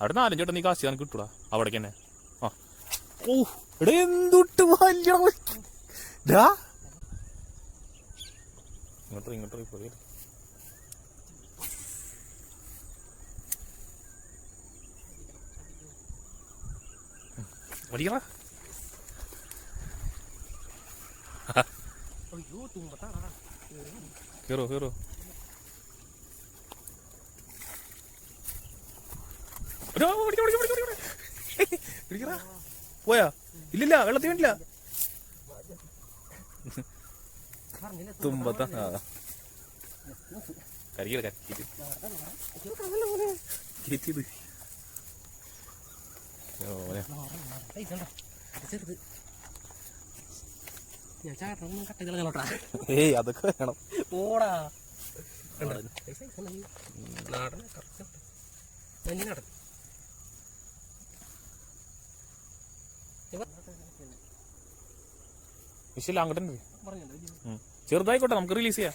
അവിടെ നാലഞ്ച് വട്ടം നീ കാശി എനിക്ക് കിട്ടൂടാ അവിടേക്ക് തന്നെ ആ. ഓ എടേ എന്തുട്ട് വലിയ ഇങ്ങോട്ട് ഇങ്ങോട്ട് പോയി. വലിയടാ അയ്യോ തുമ്പത്താടാ. പോയാ? ഇല്ലില്ല വെള്ളത്തിൽ വേണ്ടില്ല തുമ്പത്ത. കരിക്കട ഏയ് അതൊക്കെ വേണം. ഓടാ നാടൻ കറക്റ്റ്. നാടൻ. വിഷയില്ല അങ്ങോട്ട് ഉണ്ട് പറഞ്ഞല്ലോ ചെറുതായിക്കോട്ടെ നമുക്ക് റിലീസ് ചെയ്യാം.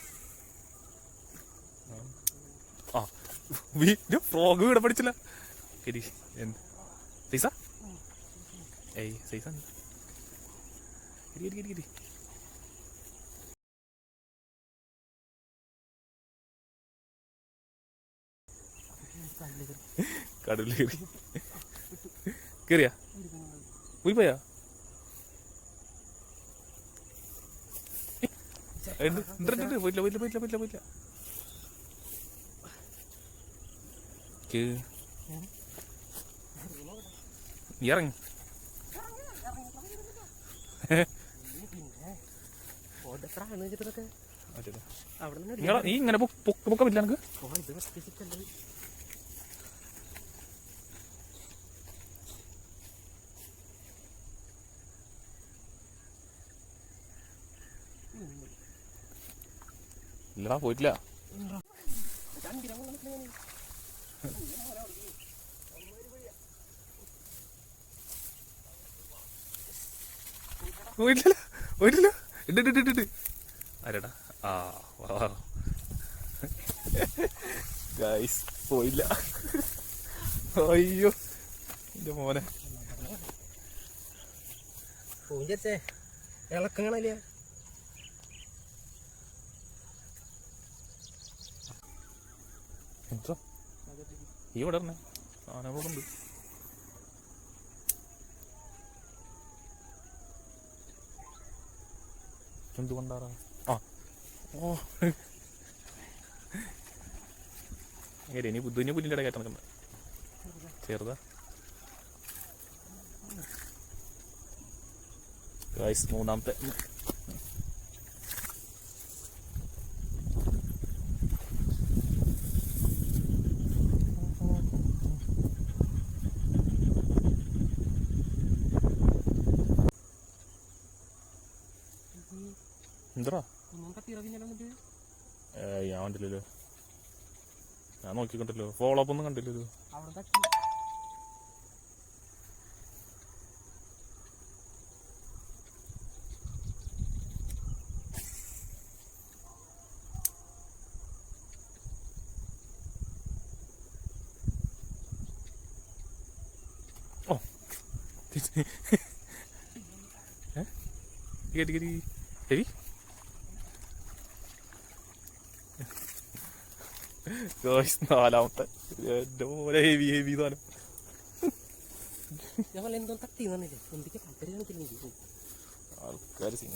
ആ ഫ്രോഗ് ഇവിടെ പഠിച്ചില്ല. ശരി സൈസ? ഏയ് സൈസ കടലിൽ കയറി. കയറിയാ? പോയി പോയാ? പോയില്ല പോയില്ല പോയില്ല പോയില്ല പോയില്ല ഇറങ്ങി. നീ ഇങ്ങനെ പൊക്കമില്ല എനിക്ക് ഇല്ലടാ പോയിട്ടില്ല. പോയിട്ടില്ല പോയിട്ടില്ല. ഇട്ടിട്ടിട്ടിട്ട് ആരടാ? ആ വാ ഗൈസ് പോയില്ല. അയ്യോ എന്റെ മോനെ. ഇളക്കങ്ങളല്ലേ? എന്താ? ഈ ഇവിടെ ഇറങ്ങേ ആനകളോടുണ്ട് എന്തുകൊണ്ടാറാ ആ. ഓ. ഏരി ഇനി ബുദ്ധുവിനെ പുല്ലിന്റെ ഇടയിൽ നടക്കണ്ട ചെറുതാ. ഗൈസ് മൂന്നാമത്തെ എന്താ ഞാൻ കണ്ടില്ലല്ലോ. ഞാൻ നോക്കിക്കണ്ടല്ലോ. ഫോളോ അപ്പ് ഒന്നും കണ്ടില്ലല്ലോ ഓ. കേട്ടി കേട്ടി ഗോയ്സ് നാലാമത്തെ. പോലെ ഹെവി ഹെവി സാധനം. ഞങ്ങൾ എന്തോ തട്ടി തന്നില്ലേ എന്തൊക്കെ താല്പര്യം കാണിച്ചില്ലെങ്കിൽ ആൾക്കാർ സീൻ